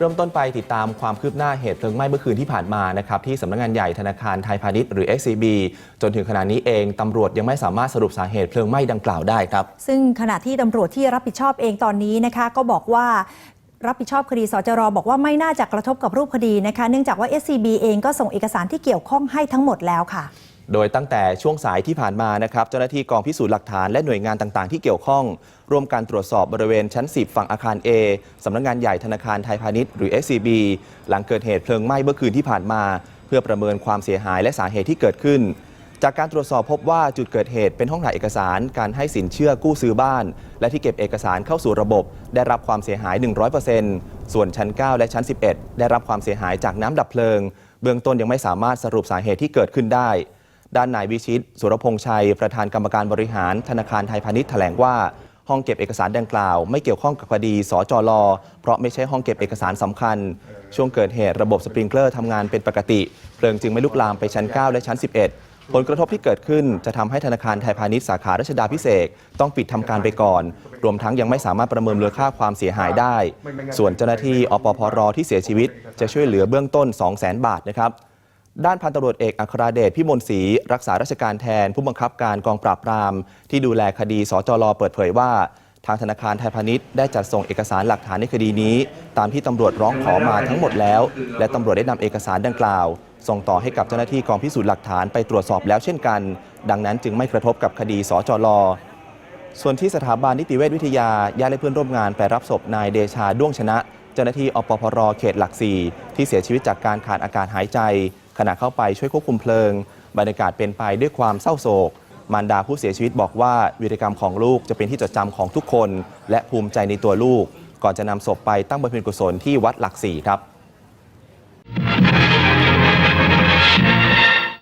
เริ่มต้นไปติดตามความคืบหน้าเหตุเพลิงไหม้เมื่อคืนที่ผ่านมานะครับที่สำนักงานใหญ่ธนาคารไทยพาณิชย์หรือ SCB จนถึงขณะนี้เองตำรวจยังไม่สามารถสรุปสาเหตุเพลิงไหม้ดังกล่าวได้ครับ ซึ่งขณะที่ตำรวจที่รับผิดชอบเองตอนนี้นะคะก็บอกว่ารับผิดชอบคดีสจรบอกว่าไม่น่าจะกระทบกับรูปคดีนะคะ เนื่องจากว่า SCB เองก็ส่งเอกสารที่เกี่ยวข้องให้ทั้งหมดแล้วค่ะ โดยตั้งแต่ช่วงสายที่ผ่านมานะครับ เจ้าหน้าที่กองพิสูจน์หลักฐานและหน่วยงานต่างๆ ที่เกี่ยวข้อง ร่วมการตรวจสอบบริเวณชั้น 10 ฝั่งอาคาร A สำนักงานใหญ่ธนาคารไทยพาณิชย์หรือ SCB หลังเกิดเหตุเพลิงไหม้เมื่อคืนที่ผ่านมา เพื่อประเมินความเสียหายและสาเหตุที่เกิดขึ้น จากการตรวจสอบพบว่าจุดเกิดเหตุเป็นห้องถ่ายเอกสารการให้สินเชื่อกู้ซื้อบ้าน และที่เก็บเอกสารเข้าสู่ระบบ ได้รับความเสียหาย 100%ส่วนชั้น 9 และชั้น 11 ได้รับความเสียหายจากน้ำดับเพลิง เบื้องต้นยังไม่สามารถสรุปสาเหตุที่เกิดขึ้นได้ ด้านนายวิชิต สุรพงษ์ชัย ประธานกรรมการบริหารธนาคารไทยพาณิชย์แถลงว่า ห้องเก็บเอกสารดังกล่าว ไม่เกี่ยวข้องกับคดีสจลเพราะไม่ใช่ห้องเก็บเอกสารสำคัญ ช่วงเกิดเหตุระบบสปริงเกอร์ทำงานเป็นปกติ เพลิงจึงไม่ลุกลามไปชั้น 9 และชั้น 11 ผลกระทบที่เกิดขึ้นจะทำให้ธนาคารไทยพาณิชย์สาขารัชดาพิเศษต้องปิดทำการไปก่อน รวมทั้งยังไม่สามารถประเมินมูลค่าความเสียหายได้ ส่วนเจ้าหน้าที่อปพรที่เสียชีวิต จะช่วยเหลือเบื้องต้น 200,000 บาทนะครับ ด้านพันตำรวจเอกอัครเดชพิมลศรีรักษาราชการแทน ผู้บังคับการกองปราบปราม ที่ดูแลคดีสจลเปิดเผยว่า ทางธนาคารไทยพาณิชย์ได้จัดส่งเอกสารหลักฐานในคดีนี้ ตามที่ตำรวจร้องขอมาทั้งหมดแล้ว และตำรวจได้นำเอกสารดังกล่าว ส่งต่อให้กับเจ้าหน้าที่กองพิสูจน์หลักฐานไปตรวจสอบแล้วเช่นกัน ดังนั้นจึงไม่กระทบกับคดีสจลส่วนที่สถาบันนิติเวชวิทยาญาติและเพื่อนร่วมงานไปรับศพนายเดชาด้วงชนะ เจ้าหน้าที่อปพรเขตหลักสี่ที่เสียชีวิตจากการขาดอากาศหายใจ ขณะเข้าไปช่วยควบคุมเพลิง บรรยากาศเป็นไปด้วยความเศร้าโศก มารดาผู้เสียชีวิตบอกว่าวีรกรรมของลูกจะเป็นที่จดจำของทุกคน และภูมิใจในตัวลูก ก่อนจะนำศพไปตั้งบำเพ็ญกุศลที่วัดหลักสี่ครับ